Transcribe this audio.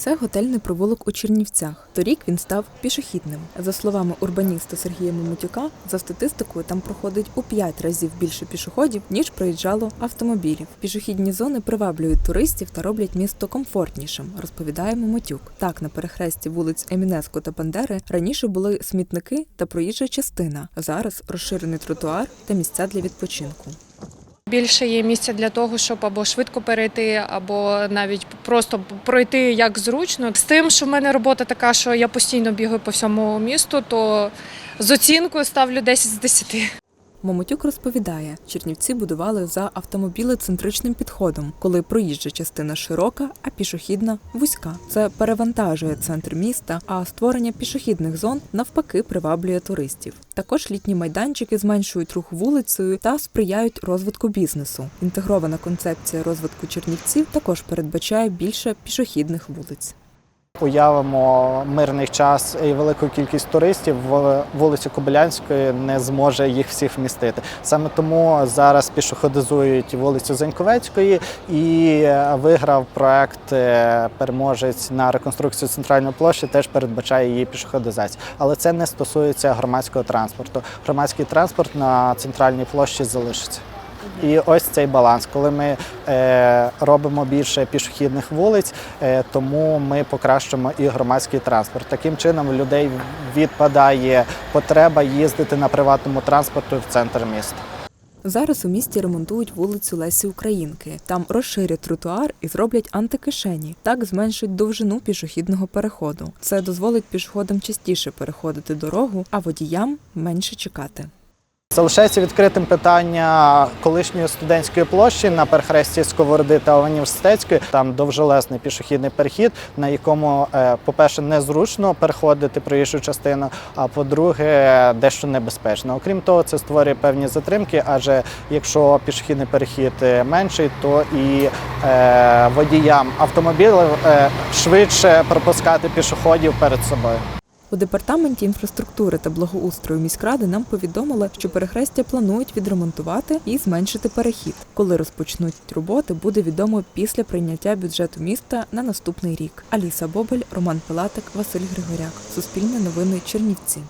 Це готельний провулок у Чернівцях. Торік він став пішохідним. За словами урбаніста Сергія Момотюка, за статистикою там проходить у 5 разів більше пішоходів, ніж проїжджало автомобілів. Пішохідні зони приваблюють туристів та роблять місто комфортнішим, розповідає Момотюк. Так, на перехресті вулиць Емінеско та Бандери раніше були смітники та проїжджа частина. Зараз розширений тротуар та місця для відпочинку. Більше є місця для того, щоб або швидко перейти, або навіть просто пройти як зручно. З тим, що в мене робота така, що я постійно бігаю по всьому місту, то з оцінкою ставлю 10 з 10. Момотюк розповідає, Чернівці будували за автомобілецентричним підходом, коли проїжджа частина широка, а пішохідна вузька. Це перевантажує центр міста, а створення пішохідних зон навпаки приваблює туристів. Також літні майданчики зменшують рух вулицею та сприяють розвитку бізнесу. Інтегрована концепція розвитку Чернівців також передбачає більше пішохідних вулиць. Уявимо мирний час і велику кількість туристів в вулицю Кобилянської не зможе їх всіх вмістити. Саме тому зараз пішоходизують вулицю Заньковецької і виграв проект е, переможець на реконструкцію центральної площі. Теж передбачає її пішоходизацію. Але це не стосується громадського транспорту. Громадський транспорт на центральній площі залишиться. І ось цей баланс, коли ми е, робимо більше пішохідних вулиць, е, тому ми покращимо і громадський транспорт. Таким чином у людей відпадає потреба їздити на приватному транспорті в центр міста. Зараз у місті ремонтують вулицю Лесі Українки. Там розширять тротуар і зроблять антикишені. Так зменшать довжину пішохідного переходу. Це дозволить пішоходам частіше переходити дорогу, а водіям менше чекати. Залишається відкритим питання колишньої студентської площі на перехресті Сковороди та університетської. Там довжелезний пішохідний перехід, на якому, е, по-перше, незручно переходити проїжджу частину, а по-друге, дещо небезпечно. Окрім того, це створює певні затримки, адже якщо пішохідний перехід е, менший, то і е, водіям автомобілів швидше пропускати пішоходів перед собою. У департаменті інфраструктури та благоустрою міськради нам повідомили, що перехрестя планують відремонтувати і зменшити перехід. Коли розпочнуть роботи, буде відомо після прийняття бюджету міста на наступний рік. Аліса Бобель, Роман Пилатик, Василь Григоряк. Суспільне новини Чернівці.